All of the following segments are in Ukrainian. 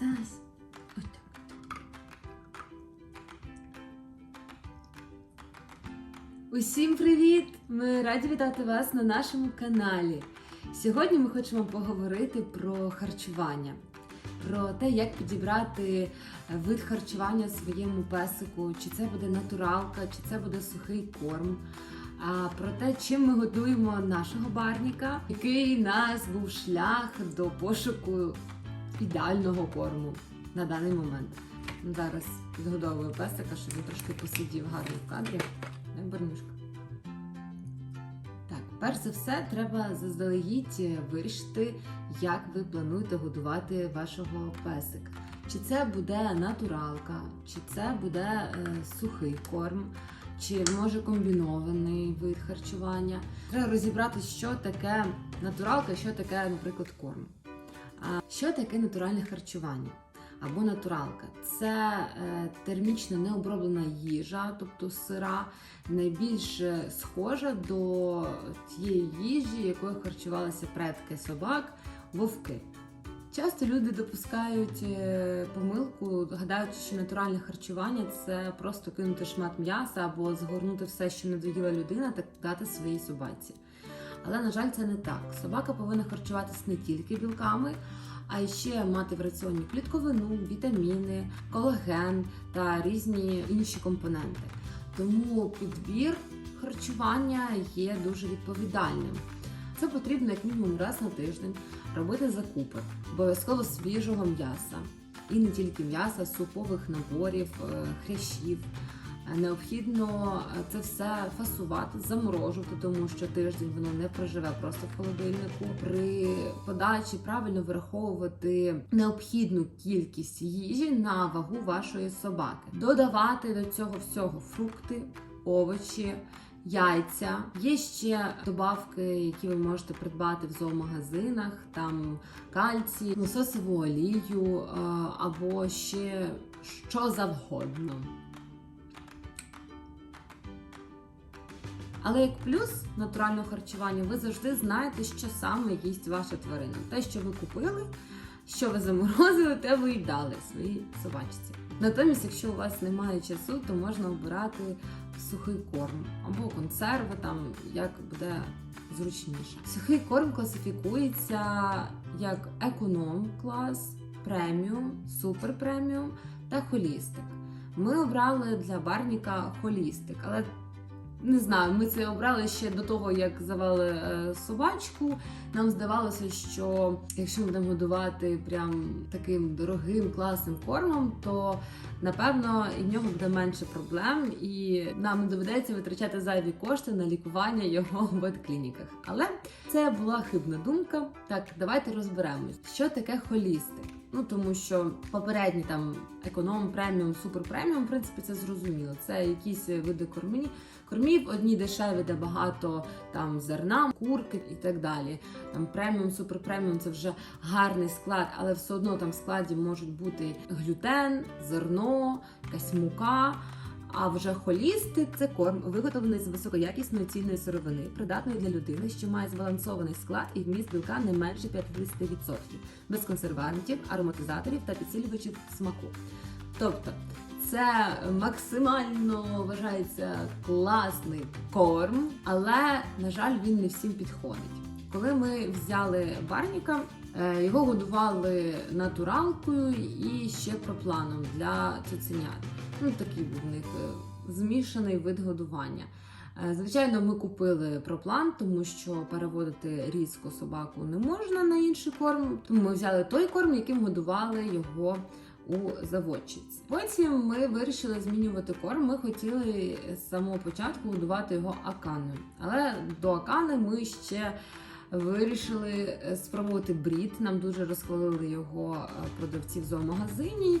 Залазь. Ось так. Усім привіт! Ми раді вітати вас на нашому каналі. Сьогодні ми хочемо поговорити про харчування, про те, як підібрати вид харчування своєму песику, чи це буде натуралка, чи це буде сухий корм. А про те, чим ми годуємо нашого барніка, який нас був шлях до пошуку ідеального корму на даний момент. Ну, Зараз підгодовую песика, щоб він трошки посидів гарно в кадрі. Не барнюшка. Так, перш за все, треба заздалегідь вирішити, як ви плануєте годувати вашого песика. Чи це буде натуралка, чи це буде е, сухий корм, чи може комбінований вид харчування. Треба розібрати, що таке натуралка, що таке, наприклад, корм. Що таке натуральне харчування? Або натуралка це е, термічно необроблена їжа, тобто сира, найбільш е, схожа до тієї їжі, якою харчувалися предки собак, вовки. Часто люди допускають е, помилку, гадаючи, що натуральне харчування це просто кинути шмат м'яса або згорнути все, що не доїла людина, та дати своїй собаці. Але, на жаль, це не так. Собака повинна харчуватися не тільки білками, а ще мати в раціоні клітковину, вітаміни, колаген та різні інші компоненти. Тому підбір харчування є дуже відповідальним. Це потрібно як мінімум раз на тиждень робити закупи, обов'язково свіжого м'яса. І не тільки м'яса, супових наборів, е, хрящів. Необхідно е, це все фасувати, заморожувати, тому що тиждень воно не проживе просто в холодильнику. При подачі правильно враховувати необхідну кількість їжі на вагу вашої собаки. Додавати до цього всього фрукти, овочі. Яйця, є ще добавки, які ви можете придбати в зоомагазинах, там кальцій, лососову олію е, або ще що завгодно. Але як плюс натурального харчування, ви завжди знаєте, що саме їсть ваша тварина. Те, що ви купили, що ви заморозили, те ви й дали своїй собачці. Натомість, якщо у вас немає часу, то можна обирати сухий корм або консерви, там як буде зручніше. Сухий корм класифікується як економ клас, преміум, супер преміум та холістик. Ми обрали для барніка холістик, але не знаю, ми це обрали ще до того, як завели е, собачку. Нам здавалося, що якщо ми будемо годувати прям таким дорогим класним кормом, то напевно і в нього буде менше проблем, і нам доведеться витрачати зайві кошти на лікування його в ветклініках. Але це була хибна думка. Так, давайте розберемось, що таке холістик. Ну тому що попередні там економ, преміум, супер преміум, в принципі, це зрозуміло. Це якісь види кормів. Кормів одні дешеві, де багато там зерна, курки і так далі. Там преміум, супер преміум це вже гарний склад, але все одно там в складі можуть бути глютен, зерно, якась мука. А вже холістик це корм, виготовлений з високоякісної цільної сировини, придатної для людини, що має збалансований склад і вміст білка не менше 50%, без консервантів, ароматизаторів та підсилювачів смаку. Тобто це максимально вважається класний корм, але, на жаль, він не всім підходить. Коли ми взяли барніка, е, його годували натуралкою і ще пропланом для цуценят. Ну, такий був в них е, змішаний вид годування. Е, Звичайно, ми купили проплан, тому що переводити різко собаку не можна на інший корм. Тому ми взяли той корм, яким годували його у заводчиці. Потім ми вирішили змінювати корм. Ми хотіли з самого початку годувати його аканою. Але до акани ми ще вирішили спробувати брід. Нам дуже розхвалили його е, продавці в зоомагазині.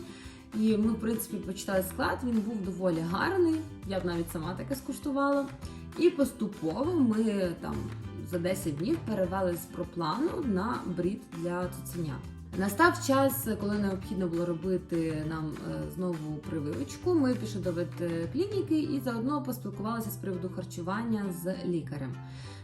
І ми, в принципі, почитали склад, він був доволі гарний. Я б навіть сама таке скуштувала. І поступово ми там за 10 днів перевели з проплану на брід для цуценят. Настав час, коли необхідно було робити нам е, знову прививочку. Ми пішли до ветклініки і заодно поспілкувалися з приводу харчування з лікарем.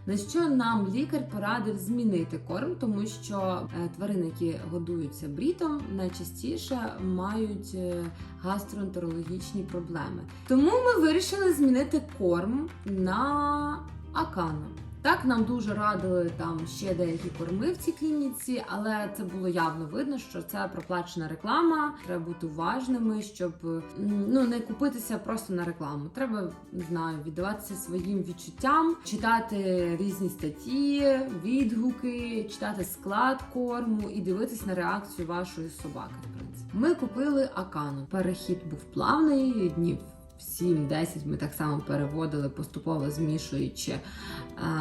На що нам лікар порадив змінити корм, тому що е, тварини, які годуються брітом, найчастіше мають е, гастроентерологічні проблеми. Тому ми вирішили змінити корм на акану. Так, нам дуже радили там ще деякі корми в цій клініці, але це було явно видно, що це проплачена реклама. Треба бути уважними, щоб ну не купитися просто на рекламу. Треба не знаю, віддаватися своїм відчуттям, читати різні статті, відгуки, читати склад корму і дивитись на реакцію вашої собаки. В принципі, ми купили акану. Перехід був плавний днів. 7-10 ми так само переводили, поступово змішуючи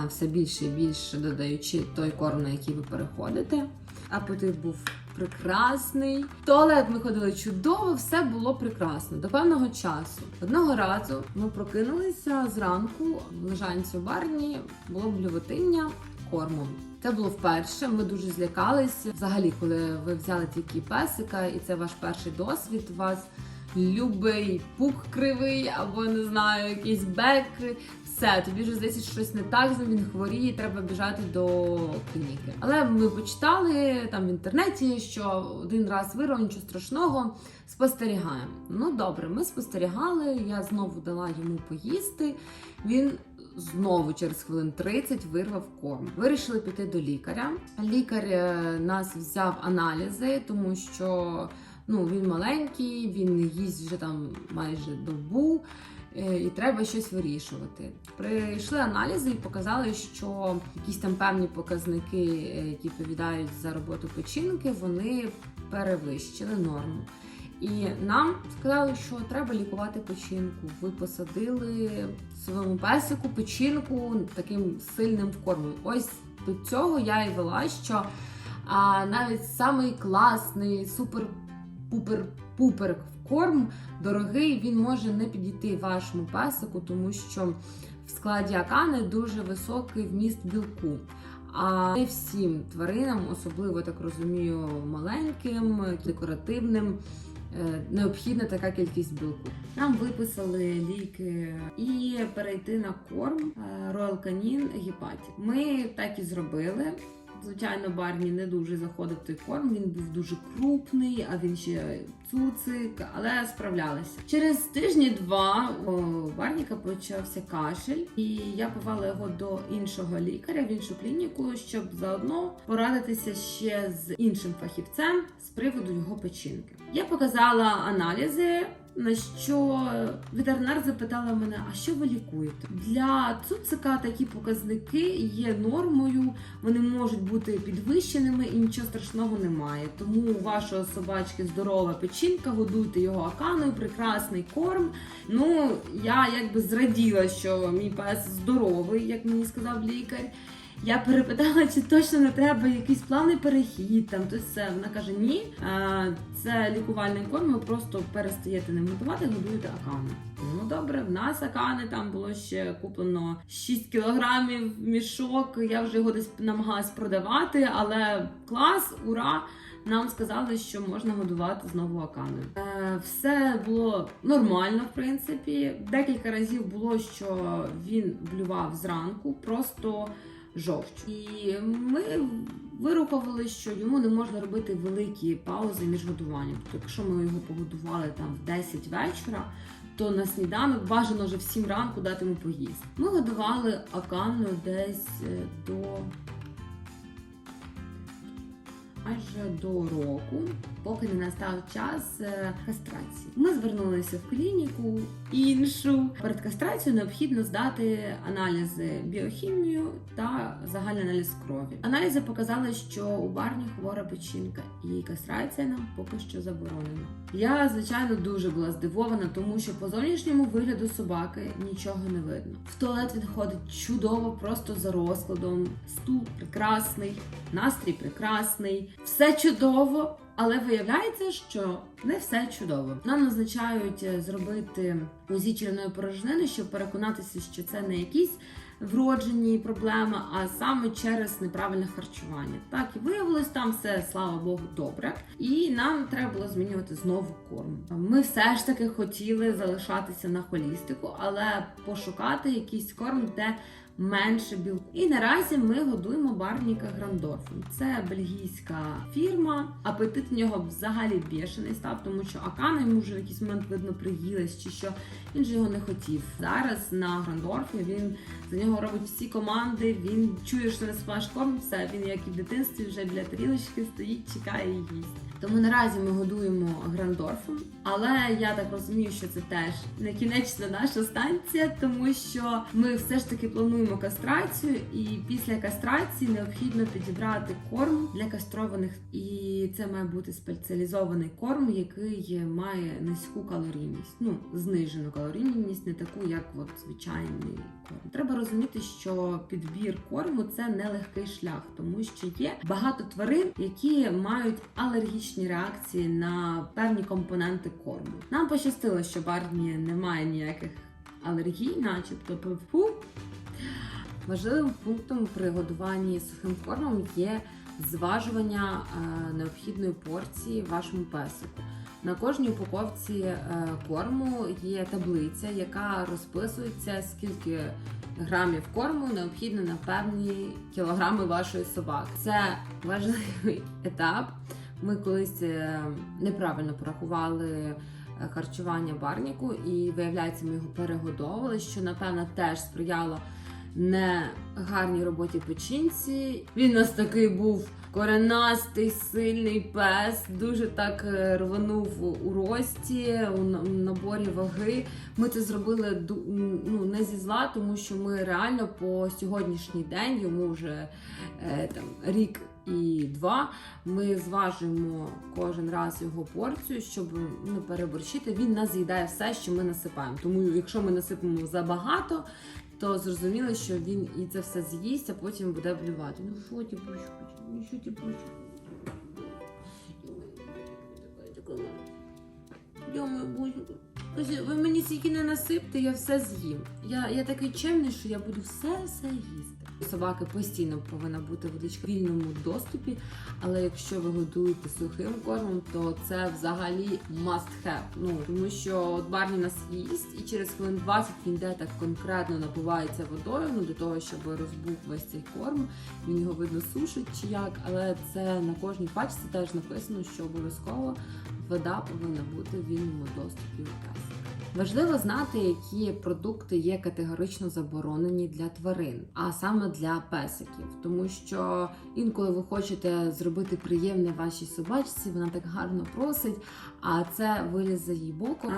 все більше і більше додаючи той корм, на який ви переходите. Апетит був прекрасний. В туалет ми ходили чудово, все було прекрасно до певного часу. Одного разу ми прокинулися зранку в лежанці у барні, було блювотиння кормом. Це було вперше. Ми дуже злякалися. Взагалі, коли ви взяли тільки песика, і це ваш перший досвід, вас любий пух кривий, або не знаю, якийсь бек. Все, тобі вже здається, що щось не так, він хворіє, треба біжати до клініки. Але ми почитали там в інтернеті, що один раз вирвав, нічого страшного, спостерігаємо. Ну добре, ми спостерігали. Я знову дала йому поїсти. Він знову через хвилин 30 вирвав корм. Вирішили піти до лікаря. Лікар е, нас взяв аналізи, тому що ну він маленький, він їсть вже там майже добу. е, І треба щось вирішувати. Прийшли аналізи і показали, що якісь там певні показники, е, які відповідають за роботу печінки, вони перевищили норму. І нам сказали, що треба лікувати печінку. Ви посадили своєму песику печінку таким сильним кормом. Ось до цього я і вела, що а, навіть самий класний, супер-пупер-пупер корм дорогий, він може не підійти вашому песику, тому що в складі акани дуже високий вміст білку. А не всім тваринам, особливо так розумію, маленьким, декоративним, е, необхідна така кількість білку. Нам виписали ліки і перейти на корм е, Royal Canin Гепатік. Ми так і зробили. Звичайно, Барні не дуже заходив той корм. Він був дуже крупний, а він ще цуцик, але справлялися. Через тижні-два у Барніка почався кашель, і я повела його до іншого лікаря в іншу клініку, щоб заодно порадитися ще з іншим фахівцем з приводу його печінки. Я показала аналізи. На що ветеринар запитала мене, а що ви лікуєте? Для цуцика такі показники є нормою, вони можуть бути підвищеними і нічого страшного немає. Тому у вашого собачки здорова печінка, годуйте його аканою, прекрасний корм. Ну, я якби зраділа, що мій пес здоровий, як мені сказав лікар. Я перепитала, чи точно не треба якийсь плавний перехід, там то все. Вона каже: ні, це лікувальний корм, ви просто перестаєте ним готувати, годуєте акани. Ну добре, в нас акани там було ще куплено 6 кілограмів мішок. Я вже його десь намагалась продавати, але клас, ура! Нам сказали, що можна годувати знову аканою. Е, все було нормально, в принципі. Декілька разів було, що він блював зранку, просто жовч. І ми вирухували, що йому не можна робити великі паузи між годуванням. Тобто, якщо ми його погодували там в 10 вечора, то на сніданок бажано вже в 7 ранку дати йому поїсти. Ми годували аканну десь е, до майже до року, поки не настав час е, кастрації. Ми звернулися в клініку іншу. Перед кастрацією необхідно здати аналізи біохімію та загальний аналіз крові. Аналізи показали, що у барні хвора печінка, і кастрація нам поки що заборонена. Я звичайно дуже була здивована, тому що по зовнішньому вигляду собаки нічого не видно. В туалет він ходить чудово, просто за розкладом. Стул прекрасний, настрій прекрасний, все чудово. Але виявляється, що не все чудово. Нам назначають е, зробити УЗІ черевної порожнини, щоб переконатися, що це не якісь вроджені проблеми, а саме через неправильне харчування. Так і виявилось, там все, слава Богу, добре. І нам треба було змінювати знову корм. Ми все ж таки хотіли залишатися на холістику, але пошукати якийсь корм, де менше білку. І наразі ми годуємо барніка Грандорфом. Це бельгійська фірма. Апетит в нього взагалі бешений став, тому що Акана йому вже в якийсь момент видно приїлась, чи що він же його не хотів. Зараз на Грандорфі він за нього робить всі команди. Він чує, що не спаш корм, все він як і в дитинстві вже біля тарілочки стоїть, чекає і їсть. Тому наразі ми годуємо Грандорфом, але я так розумію, що це теж не кінечна наша станція, тому що ми все ж таки плануємо кастрацію, і після кастрації необхідно підібрати корм для кастрованих. І це має бути спеціалізований корм, який має низьку калорійність, ну знижену калорійність, не таку, як от звичайний корм. Треба розуміти, що підбір корму це нелегкий шлях, тому що є багато тварин, які мають алергічні реакції на певні компоненти корму. Нам пощастило, що Барні немає ніяких алергій, начебто пивку. Важливим пунктом при годуванні сухим кормом є зважування е, необхідної порції вашому песику. На кожній упаковці е, корму є таблиця, яка розписується, скільки грамів корму необхідно на певні кілограми вашої собаки. Це важливий етап. Ми колись е, неправильно порахували е, харчування барніку, і виявляється, ми його перегодовували, що напевно теж сприяло не гарній роботі печінці. Він у нас такий був коренастий, сильний пес, дуже так е, рванув у рості, у наборі ваги. Ми це зробили ну, не зі зла, тому що ми реально по сьогоднішній день йому вже там рік. І два ми зважуємо кожен раз його порцію, щоб не переборщити. Він нас з'їдає все, що ми насипаємо. Тому якщо ми насипемо забагато, то зрозуміло, що він і це все з'їсть, а потім буде блювати. Ну що бучку? Ну що бучку? Йому ви мені стільки не насипте, я все з'їм. Я, я такий чемний, що я буду все все їсти. Собаки постійно повинна бути водичка в вільному доступі, але якщо ви годуєте сухим кормом, то це взагалі must have. Ну тому що Барні нас їсть, і через хвилин 20 він де так конкретно напивається водою, ну для того, щоб розбув весь цей корм. Він його видно сушить чи як, але це на кожній пачці теж написано, що обов'язково вода повинна бути в вільному доступі у песика. Важливо знати, які продукти є категорично заборонені для тварин, а саме для песиків, тому що інколи ви хочете зробити приємне вашій собачці, вона так гарно просить, а це вилізе їй боком.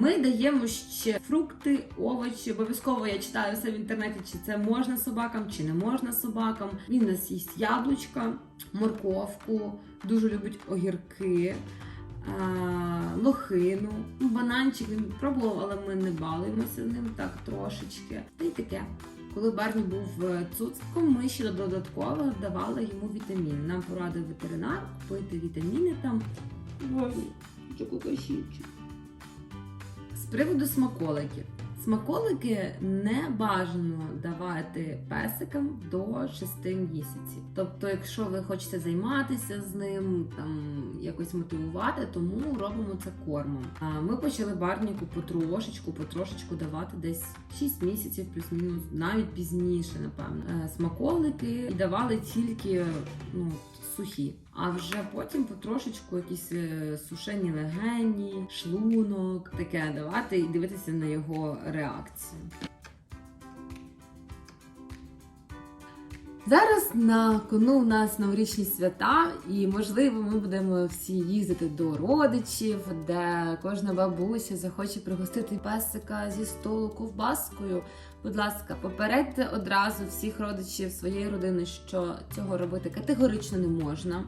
Ми даємо ще фрукти, овочі. Обов'язково я читаю все в інтернеті, чи це можна собакам, чи не можна собакам. Він нас їсть яблучка, морковку, дуже любить огірки лохину, ну, бананчик він пробував, але ми не балуємося ним так трошечки. Та й таке. Коли Барні був цуцьком, ми ще додатково давали йому вітаміни. Нам порадив ветеринар купити вітаміни там. Барні. З приводу смаколиків. Смаколики не бажано давати песикам до 6 місяців. Тобто, якщо ви хочете займатися з ним, там якось мотивувати, тому робимо це кормом. А ми почали барніку потрошечку, потрошечку давати десь 6 місяців, плюс-мінус, навіть пізніше, напевно. Е, Смаколики і давали тільки ну, сухі. А вже потім потрошечку якісь е, сушені легені, шлунок, таке давати і дивитися на його реакцію. Зараз на кону у нас новорічні свята, і можливо, ми будемо всі їздити до родичів, де кожна бабуся захоче пригостити песика зі столу ковбаскою. Будь ласка, попередьте одразу всіх родичів своєї родини, що цього робити категорично не можна.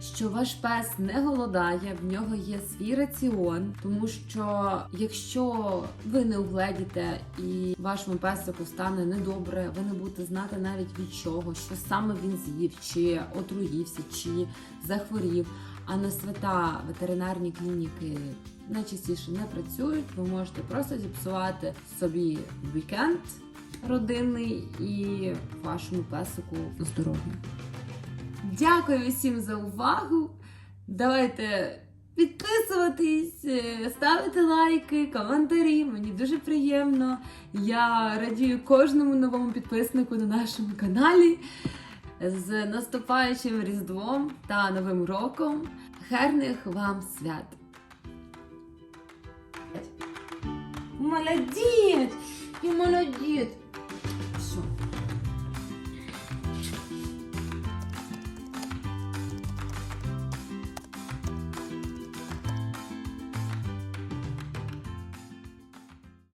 Що ваш пес не голодає, в нього є свій раціон, тому що якщо ви не угледіте і вашому песику стане недобре, ви не будете знати навіть від чого, що саме він з'їв, чи отруївся, чи захворів. А на свята ветеринарні клініки найчастіше не працюють. Ви можете просто зіпсувати собі вікенд родинний і вашому песику здоров'я. Дякую всім за увагу. Давайте підписуватись, е, ставити лайки, коментарі. Мені дуже приємно. Я радію кожному новому підписнику на нашому каналі з наступаючим Різдвом та Новим роком. Гарних вам свят! Молодець! І молодець!